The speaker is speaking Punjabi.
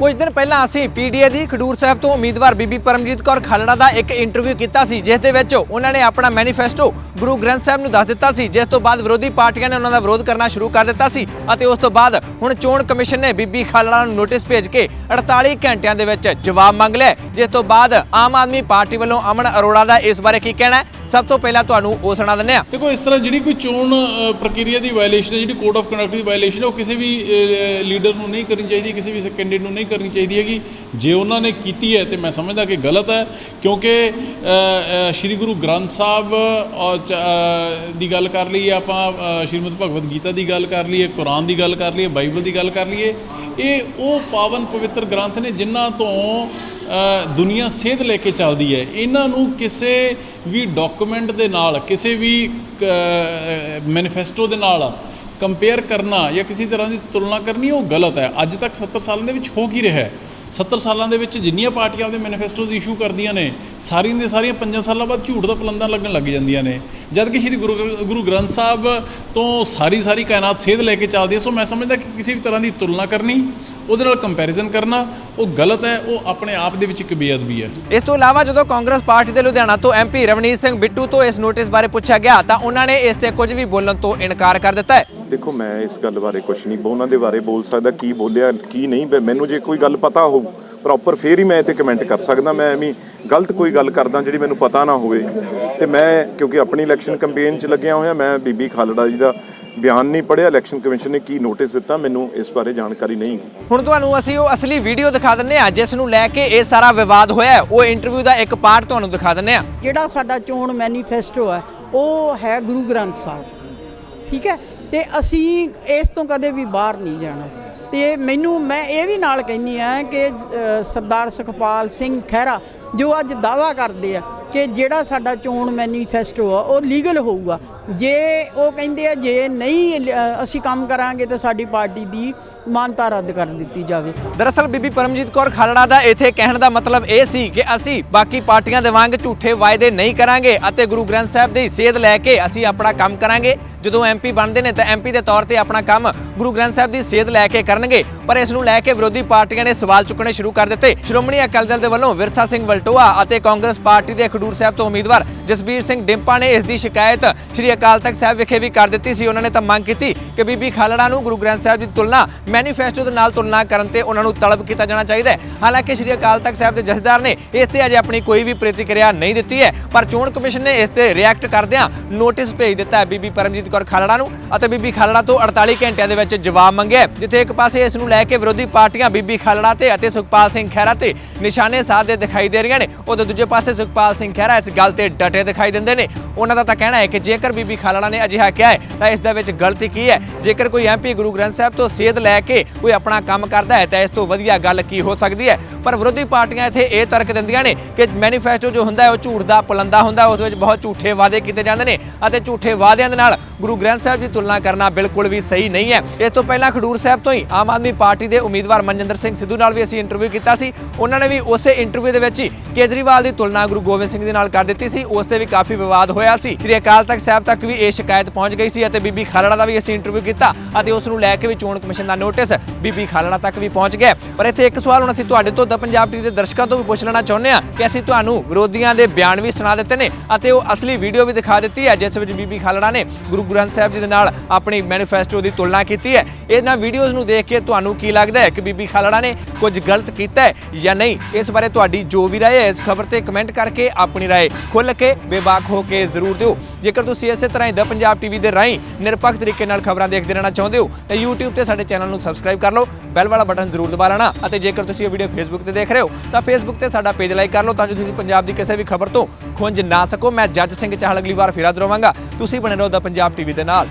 ਕੁਝ ਦਿਨ ਪਹਿਲਾਂ ਅਸੀਂ ਪੀਡੀਏ ਦੀ ਖਡੂਰ ਸਾਹਿਬ ਤੋਂ ਉਮੀਦਵਾਰ ਬੀਬੀ ਪਰਮਜੀਤ ਕੌਰ ਖਾਲੜਾ ਦਾ ਇੱਕ ਇੰਟਰਵਿਊ ਕੀਤਾ ਸੀ, ਜਿਸ ਦੇ ਵਿੱਚ ਉਹਨਾਂ ਨੇ ਆਪਣਾ ਮੈਨੀਫੈਸਟੋ ਗੁਰੂ ਗ੍ਰੰਥ ਸਾਹਿਬ ਨੂੰ ਦੱਸ ਦਿੱਤਾ ਸੀ, ਜਿਸ ਤੋਂ ਬਾਅਦ ਵਿਰੋਧੀ ਪਾਰਟੀਆਂ ਨੇ ਉਹਨਾਂ ਦਾ ਵਿਰੋਧ ਕਰਨਾ ਸ਼ੁਰੂ ਕਰ ਦਿੱਤਾ ਸੀ ਅਤੇ ਉਸ ਤੋਂ ਬਾਅਦ ਹੁਣ ਚੋਣ ਕਮਿਸ਼ਨ ਨੇ ਬੀਬੀ ਖਾਲੜਾ ਨੂੰ ਨੋਟਿਸ ਭੇਜ ਕੇ 48 ਘੰਟਿਆਂ ਦੇ ਵਿੱਚ ਜਵਾਬ ਮੰਗ ਲਿਆ ਜਿਸ ਤੋਂ ਬਾਅਦ ਆਮ ਆਦਮੀ ਪਾਰਟੀ ਵੱਲੋਂ ਅਮਨ ਅਰੋੜਾ ਦਾ ਇਸ ਬਾਰੇ ਕੀ ਕਹਿਣਾ ਹੈ? ਸਭ ਤੋਂ ਪਹਿਲਾਂ ਤੁਹਾਨੂੰ ਉਹ ਸੁਣਾ ਦਿੰਦੇ ਹਾਂ। ਦੇਖੋ, ਇਸ ਤਰ੍ਹਾਂ ਜਿਹੜੀ ਕੋਈ ਚੋਣ ਪ੍ਰਕਿਰਿਆ ਦੀ ਵਾਇਲੇਸ਼ਨ ਹੈ, ਜਿਹੜੀ ਕੋਡ ਆਫ ਕੰਡਕਟ ਦੀ ਵਾਇਲੇਸ਼ਨ ਹੈ, ਉਹ ਕਿਸੇ ਵੀ ਲੀਡਰ ਨੂੰ ਨਹੀਂ ਕਰਨੀ ਚਾਹੀਦੀ, ਕਿਸੇ ਵੀ ਕੈਂਡੀਡੇਟ ਨੂੰ ਨਹੀਂ ਕਰਨੀ ਚਾਹੀਦੀ ਹੈਗੀ। ਜੇ ਉਹਨਾਂ ਨੇ ਕੀਤੀ ਹੈ, ਤੇ ਮੈਂ ਸਮਝਦਾ ਕਿ ਗਲਤ ਹੈ, ਕਿਉਂਕਿ ਸ਼੍ਰੀ ਗੁਰੂ ਗ੍ਰੰਥ ਸਾਹਿਬ ਦੀ ਗੱਲ ਕਰ ਲਈਏ ਆਪਾਂ ਸ਼੍ਰੀਮਦ ਭਗਵਦ ਗੀਤਾ ਦੀ ਗੱਲ ਕਰ ਲਈਏ ਕੁਰਾਨ ਦੀ ਗੱਲ ਕਰ ਲਈਏ ਬਾਈਬਲ ਦੀ ਗੱਲ ਕਰ ਲਈਏ, ਇਹ ਉਹ ਪਾਵਨ ਪਵਿੱਤਰ ਗ੍ਰੰਥ ਨੇ ਜਿਨ੍ਹਾਂ ਤੋਂ ਦੁਨੀਆ ਸੇਧ ਲੈ ਕੇ ਚੱਲਦੀ ਹੈ। ਇਹਨਾਂ ਨੂੰ ਕਿਸੇ ਵੀ ਡਾਕੂਮੈਂਟ ਦੇ ਨਾਲ, ਕਿਸੇ ਵੀ ਮੈਨੀਫੈਸਟੋ ਦੇ ਨਾਲ ਕੰਪੇਅਰ ਕਰਨਾ ਜਾਂ ਕਿਸੇ ਤਰ੍ਹਾਂ ਦੀ ਤੁਲਨਾ ਕਰਨੀ ਉਹ ਗਲਤ ਹੈ। ਅੱਜ ਤੱਕ 70 ਸਾਲਾਂ ਦੇ ਵਿੱਚ ਹੋ ਕੀ ਰਿਹਾ ਹੈ? 70 ਸਾਲਾਂ ਦੇ ਵਿੱਚ ਜਿੰਨੀਆਂ ਪਾਰਟੀਆਂ ਆਪਦੇ ਮੈਨੀਫੈਸਟੋਜ਼ ਇਸ਼ੂ ਕਰਦੀਆਂ ਨੇ, ਸਾਰੀਆਂ ਦੇ ਸਾਰੀਆਂ 5 ਸਾਲਾਂ ਬਾਅਦ ਝੂਠ ਦਾ ਪਲੰਦਾ ਲੱਗਣ ਲੱਗ ਜਾਂਦੀਆਂ ਨੇ। ਜਦ ਕਿ ਸ਼੍ਰੀ ਗੁਰੂ ਗੁਰੂ ਗ੍ਰੰਥ ਸਾਹਿਬ ਤੋਂ ਸਾਰੀ ਸਾਰੀ ਕਾਇਨਾਤ ਸੇਧ ਲੈ ਕੇ ਚੱਲਦੀ ਹੈ, ਸੋ ਮੈਂ ਸਮਝਦਾ ਕਿ ਕਿਸੇ ਵੀ ਤਰ੍ਹਾਂ ਦੀ ਤੁਲਨਾ ਕਰਨੀ, ਉਹਦੇ ਨਾਲ ਕੰਪੈਰੀਜ਼ਨ ਕਰਨਾ ਉਹ ਗਲਤ ਹੈ ਉਹ ਆਪਣੇ ਆਪ ਦੇ ਵਿੱਚ ਇੱਕ ਬੇਅਦਬੀ ਹੈ। ਇਸ ਤੋਂ ਇਲਾਵਾ ਜਦੋਂ ਕਾਂਗਰਸ ਪਾਰਟੀ ਦੇ ਲੁਧਿਆਣਾ ਤੋਂ ਐਮਪੀ ਰਵਨੀਤ ਸਿੰਘ ਬਿੱਟੂ ਤੋਂ ਇਸ ਨੋਟਿਸ ਬਾਰੇ ਪੁੱਛਿਆ ਗਿਆ ਤਾਂ ਉਹਨਾਂ ਨੇ ਇਸ ਤੇ ਕੁਝ ਵੀ ਬੋਲਣ ਤੋਂ ਇਨਕਾਰ ਕਰ ਦਿੱਤਾ ਹੈ। ਦੇਖੋ ਮੈਂ ਇਸ ਗੱਲ ਬਾਰੇ ਕੁਝ ਨਹੀਂ ਉਹਨਾਂ ਦੇ ਬਾਰੇ ਬੋਲ ਸਕਦਾ ਕੀ ਬੋਲਿਆ ਕੀ ਨਹੀਂ ਮੈਨੂੰ ਜੇ ਕੋਈ ਗੱਲ ਪਤਾ ਹੋ ਪ੍ਰੋਪਰ ਫੇਰ ਹੀ ਮੈਂ ਇਹ ਤੇ ਕਮੈਂਟ ਕਰ ਸਕਦਾ ਮੈਂ ਐਵੇਂ ਗਲਤ ਕੋਈ ਗੱਲ ਕਰਦਾ ਜਿਹੜੀ ਮੈਨੂੰ ਪਤਾ ਨਾ ਹੋਵੇ। ਤੇ ਮੈਂ ਕਿਉਂਕਿ ਆਪਣੀ ਇਲੈਕਸ਼ਨ ਕੈਂਪੇਨ 'ਚ ਲੱਗਿਆ ਹੋਇਆ ਮੈਂ ਬੀਬੀ ਖਾਲੜਾ ਜੀ ਦਾ ਬਿਆਨ ਨਹੀਂ ਪੜਿਆ ਇਲੈਕਸ਼ਨ ਕਮਿਸ਼ਨ ਨੇ ਕੀ ਨੋਟਿਸ ਦਿੱਤਾ ਮੈਨੂੰ ਇਸ ਬਾਰੇ ਜਾਣਕਾਰੀ ਨਹੀਂ ਹੁਣ ਤੁਹਾਨੂੰ ਅਸੀਂ ਉਹ ਅਸਲੀ ਵੀਡੀਓ ਦਿਖਾ ਦਿੰਨੇ ਆ ਜਿਸ ਨੂੰ ਲੈ ਕੇ ਇਹ ਸਾਰਾ ਵਿਵਾਦ ਹੋਇਆ ਹੈ। ਉਹ ਇੰਟਰਵਿਊ ਦਾ ਇੱਕ ਪਾਰਟ ਤੁਹਾਨੂੰ ਦਿਖਾ ਦਿੰਨੇ ਆ ਜਿਹੜਾ ਸਾਡਾ ਚੋਣ ਮੈਨੀਫੈਸਟੋ ਹੈ ਉਹ ਹੈ ਗੁਰੂ ਗ੍ਰੰਥ ਸਾਹਿਬ। ਠੀਕ ਹੈ? ਤੇ ਅਸੀਂ ਇਸ ਤੋਂ ਕਦੇ ਵੀ ਬਾਹਰ ਨਹੀਂ ਜਾਣਾ। ਤੇ ਮੈਨੂੰ, ਮੈਂ ਇਹ ਵੀ ਨਾਲ ਕਹਿੰਦੀ ਆ ਕਿ ਸਰਦਾਰ ਸੁਖਪਾਲ ਸਿੰਘ ਖਹਿਰਾ ਜੋ ਅੱਜ ਦਾਵਾ ਕਰਦੇ ਆ ਕਿ ਜਿਹੜਾ ਸਾਡਾ ਚੋਣ ਮੈਨੀਫੈਸਟੋ ਆ, ਉਹ ਲੀਗਲ ਹੋਊਗਾ। ਜੇ ਉਹ ਕਹਿੰਦੇ ਆ, ਜੇ ਨਹੀਂ ਅਸੀਂ ਕੰਮ ਕਰਾਂਗੇ ਤਾਂ ਸਾਡੀ ਪਾਰਟੀ ਦੀ ਮਾਨਤਾ ਰੱਦ ਕਰ ਦਿੱਤੀ ਜਾਵੇ। ਦਰਅਸਲ ਬੀਬੀ ਪਰਮਜੀਤ ਕੌਰ ਖਾਲੜਾ ਦਾ ਇੱਥੇ ਕਹਿਣ ਦਾ ਮਤਲਬ ਇਹ ਸੀ ਕਿ ਅਸੀਂ ਬਾਕੀ ਪਾਰਟੀਆਂ ਦੇ ਵਾਂਗ ਝੂਠੇ ਵਾਅਦੇ ਨਹੀਂ ਕਰਾਂਗੇ ਅਤੇ ਗੁਰੂ ਗ੍ਰੰਥ ਸਾਹਿਬ ਦੀ ਸੇਧ ਲੈ ਕੇ ਅਸੀਂ ਆਪਣਾ ਕੰਮ ਕਰਾਂਗੇ। ਜਦੋਂ ਐਮਪੀ ਬਣਦੇ ਨੇ ਤਾਂ ਐਮਪੀ ਦੇ ਤੌਰ ਤੇ ਆਪਣਾ ਕੰਮ ਗੁਰੂ ਗ੍ਰੰਥ ਸਾਹਿਬ ਦੀ ਸੇਧ ਲੈ ਕੇ ਕਰਨਗੇ। ਪਰ ਇਸ ਨੂੰ ਲੈ ਕੇ ਵਿਰੋਧੀ ਪਾਰਟੀਆਂ ਨੇ ਸਵਾਲ ਚੁੱਕਣੇ ਸ਼ੁਰੂ ਕਰ ਦਿੱਤੇ। ਸ਼੍ਰੋਮਣੀ ਅਕਾਲੀ ਦਲ ਦੇ ਵੱਲੋਂ ਵਿਰਸਾ ਸਿੰਘ ਵਲਟੋਆ ਅਤੇ ਕਾਂਗਰਸ ਪਾਰਟੀ ਦੇ ਖਡੂਰ ਸਾਹਿਬ ਤੋਂ ਉਮੀਦਵਾਰ ਜਸਬੀਰ ਸਿੰਘ ਡਿੰਪਾ ਨੇ ਇਸ ਦੀ ਸ਼ਿਕਾਇਤ ਸ਼੍ਰੀ ਅਕਾਲ ਤਖਤ ਸਾਹਿਬ ਵਿਖੇ ਵੀ ਕਰ ਦਿੱਤੀ ਸੀ। ਉਹਨਾਂ ਨੇ ਤਾਂ ਮੰਗ ਕੀਤੀ ਕਿ ਬੀਬੀ ਖਾਲੜਾ ਨੂੰ ਗੁਰੂ ਗ੍ਰੰਥ ਸਾਹਿਬ ਦੀ ਤੁਲਨਾ ਮੈਨੀਫੈਸਟੋ ਦੇ ਨਾਲ ਤੁਲਨਾ ਕਰਨ ਤੇ ਉਹਨਾਂ ਨੂੰ ਤਲਬ ਕੀਤਾ ਜਾਣਾ ਚਾਹੀਦਾ ਹੈ। ਹਾਲਾਂਕਿ ਸ਼੍ਰੀ ਅਕਾਲ ਤਖਤ ਸਾਹਿਬ ਦੇ ਜਥੇਦਾਰ ਨੇ ਇਸ ਤੇ ਅਜੇ ਆਪਣੀ ਕੋਈ ਵੀ ਪ੍ਰਤੀਕਿਰਿਆ ਨਹੀਂ ਦਿੱਤੀ ਹੈ, ਪਰ ਚੋਣ ਕਮਿਸ਼ਨ ਨੇ ਇਸ ਤੇ ਰਿਐਕਟ ਕਰਦਿਆਂ ਨੋਟਿਸ ਭੇਜ ਦਿੱਤਾ ਹੈ ਬੀਬੀ ਪਰਮਜੀਤ ਕੌਰ ਖਾਲੜਾ ਨੂੰ ਅਤੇ ਬੀਬੀ ਖਾਲੜਾ ਤੋਂ 48 ਘੰਟਿਆਂ ਦੇ ਵਿੱਚ ਜਵਾਬ ਮੰਗਿਆ ਜਿੱਥੇ ਇੱਕ ਪਾਸੇ ਇਸ ਨੂੰ ਲੈ ਕੇ ਵਿਰੋਧੀ ਪਾਰਟੀਆਂ ਬੀਬੀ ਖਾਲੜਾ ਤੇ ਅਤੇ ਸੁਖਪਾਲ ਸਿੰਘ ਖਹਿਰਾ ਤੇ ਨਿਸ਼ਾਨੇ ਸਾਧਦੇ ਦਿਖਾਈ ਦੇ ਰਹੀਆਂ ਨੇ। ਉਦੋਂ ਦੂਜੇ ਪਾਸੇ ਸੁਖਪਾਲ ਸਿੰਘ ਖਹਿਰਾ ਇਸ ਗੱਲ ਤੇ ਡਟੇ ਦਿਖਾਈ ਦਿੰਦੇ ਨੇ। ਉਹਨਾਂ ਦਾ ਤਾਂ ਕਹਿਣਾ ਹੈ ਕਿ ਜੇਕਰ ਬੀਬੀ ਖਾਲੜਾ ਨੇ ਅਜਿਹਾ ਕਿਹਾ ਹੈ, ਤਾਂ ਇਸ ਦੇ ਵਿੱਚ ਗਲਤੀ ਕੀ ਹੈ? ਜੇਕਰ ਕੋਈ ਐਮਪੀ ਗੁਰੂ ਗ੍ਰੰਥ ਸਾਹਿਬ ਤੋਂ ਸੇਧ ਲੈ ਕੇ ਕੋਈ ਆਪਣਾ ਕੰਮ ਕਰਦਾ ਹੈ, ਤਾਂ ਇਸ ਤੋਂ ਵਧੀਆ ਗੱਲ ਕੀ ਹੋ ਸਕਦੀ ਹੈ? ਪਰ ਵਿਰੋਧੀ ਪਾਰਟੀਆਂ ਇੱਥੇ ਇਹ ਤਰਕ ਦਿੰਦੀਆਂ ਨੇ ਕਿ ਮੈਨੀਫੈਸਟੋ ਜੋ ਹੁੰਦਾ ਹੈ ਉਹ ਝੂਠ ਦਾ, ਪੁਲੰਦਾ ਹੁੰਦਾ, ਉਸ ਵਿੱਚ ਬਹੁਤ ਝੂਠੇ ਵਾਅਦੇ ਕੀਤੇ ਜਾਂਦੇ ਨੇ ਅਤੇ ਝੂਠੇ ਵਾਅਦਿਆਂ ਦੇ ਨਾਲ ਗੁਰੂ ਗ੍ਰੰਥ ਸਾਹਿਬ ਦੀ ਤੁਲਨਾ ਕਰਨਾ ਬਿਲਕੁਲ ਵੀ ਸਹੀ ਨਹੀਂ ਹੈ। ਇਸ ਤੋਂ ਪਹਿਲਾਂ ਖਡੂਰ ਸਾਹਿਬ ਤੋਂ ਹੀ ਆਮ ਆਦਮੀ ਪਾਰਟੀ ਦੇ ਉਮੀਦਵਾਰ ਮਨਜਿੰਦਰ ਸਿੰਘ ਸਿੱਧੂ ਨਾਲ ਵੀ ਅਸੀਂ ਇੰਟਰਵਿਊ ਕੀਤਾ ਸੀ। ਉਹਨਾਂ ਨੇ ਵੀ ਉਸੇ ਇੰਟਰਵਿਊ ਦੇ ਵਿੱਚ ਹੀ ਕੇਜਰੀਵਾਲ ਦੀ ਤੁਲਨਾ ਗੁਰੂ ਗੋਬਿੰਦ ਸਿੰਘ ਦੇ ਨਾਲ ਕਰ ਦਿੱਤੀ ਸੀ। ਉਸ ਤੇ ਵੀ ਕਾਫੀ ਵਿਵਾਦ ਹੋਇਆ ਸੀ। ਸ੍ਰੀ ਅਕਾਲ ਤਖਤ ਸਾਹਿਬ ਤੱਕ ਵੀ ਇਹ ਸ਼ਿਕਾਇਤ ਪਹੁੰਚ ਗਈ ਸੀ ਅਤੇ ਬੀਬੀ ਖਾਲੜਾ ਦਾ ਵੀ ਅਸੀਂ ਇੰਟਰਵਿਊ ਕੀਤਾ ਅਤੇ ਉਸ ਨੂੰ ਲੈ ਕੇ ਵੀ ਚੋਣ ਕਮਿਸ਼ਨ ਦਾ ਨੋਟਿਸ ਬੀਬੀ ਖਾਲੜਾ ਤੱਕ ਵੀ ਪਹੁੰਚ ਗਿਆ। ਪਰ ਇੱਥੇ ਇੱਕ ਸਵਾਲ ਹੁਣ ਅਸੀਂ ਤੁਹਾਡੇ ਤੋਂ ਤਾਂ ਪੰਜਾਬ ਟੀਵੀ ਦੇ ਦਰਸ਼ਕਾਂ ਤੋਂ ਵੀ ਪੁੱਛ ਲੈਣਾ ਚਾਹੁੰਦੇ ਹਾਂ ਕਿ ਅਸੀਂ ਤੁਹਾਨੂੰ ਵਿਰੋਧੀਆਂ ਦੇ ਬਿਆਨ ਵੀ ਸੁਣਾ ਦਿੱਤੇ ਨੇ ਅਤੇ ਉਹ ਅਸਲੀ ਵੀਡੀਓ ਵੀ ਦਿਖਾ ਦਿੱਤੀ ਹੈ, ਜਿਸ ਵਿੱਚ ਬੀਬੀ ਖਾਲੜਾ ਨੇ ਗੁਰੂ ਗ੍ਰੰਥ ਸਾਹਿਬ ਜੀ ਦੇ ਨਾਲ ਆਪਣੀ ਮੈਨੀਫੈਸਟੋ ਦੀ ਤੁਲਨਾ ਕੀਤੀ ਹੈ। ਇਹਨਾਂ ਵੀਡੀਓਜ਼ ਨੂੰ ਦੇਖ ਕੇ ਤੁਹਾਨੂੰ ਕੀ ਲੱਗਦਾ ਹੈ ਕਿ ਬੀਬੀ ਖਾਲੜਾ ਨੇ ਕੁਝ ਗਲਤ ਕੀਤਾ ਹੈ ਜਾਂ ਨਹੀਂ? ਇਸ ਬਾਰੇ ਤੁਹਾਡੀ ਜੋ ਵੀ ਰਾਏ ਹੈ, ਇਸ ਖਬਰ ਤੇ ਕਮੈਂਟ ਕਰਕੇ ਆਪਣੀ ਰਾਏ ਖੁੱਲ੍ਹ ਕੇ ਬੇਬਾਕ ਹੋ ਕੇ ਜ਼ਰੂਰ ਦਿਓ। ਜੇਕਰ ਤੁਸੀਂ ਇਸੇ ਤਰ੍ਹਾਂ ਹੀ ਦ ਪੰਜਾਬ ਟੀਵੀ ਦੇ ਰਾਹੀਂ ਨਿਰਪੱਖ ਤਰੀਕੇ ਨਾਲ ਖਬਰਾਂ ਦੇਖਦੇ ਰਹਿਣਾ ਚਾਹੁੰਦੇ ਹੋ, ਤਾਂ YouTube ਤੇ ਸਾਡੇ ਚੈਨਲ ਨੂੰ ਸਬਸਕ੍ਰਾਈਬ ਕਰ ਲਓ ਬੈਲ ਵਾਲਾ ਬਟਨ ਜ਼ਰੂਰ ਦਬਾ ਲੈਣਾ ਅਤੇ ਜੇਕਰ ਤੁਸੀਂ ਇਹ ਵੀਡੀਓ Facebook ਤੇ ਦੇਖ ਰਹੇ ਹੋ, ਤਾਂ Facebook ਤੇ ਸਾਡਾ ਪੇਜ ਲਾਈਕ ਕਰ ਲਓ ਤਾਂ ਜੋ ਤੁਸੀਂ ਪੰਜਾਬ ਦੀ ਕਿਸੇ ਵੀ ਖਬਰ ਤੋਂ ਖੁੰਝ ਨਾ ਸਕੋ। ਮੈਂ ਜੱਜ ਸਿੰਘ ਚਾਹਲ ਅਗਲੀ ਵਾਰ ਫਿਰ ਹਾਜ਼ਰ ਹੋਵਾਂਗਾ। ਤੁਸੀਂ ਬਣੇ ਰਹੋ ਦ ਪੰਜਾਬ ਟੀਵੀ ਦੇ ਨਾਲ।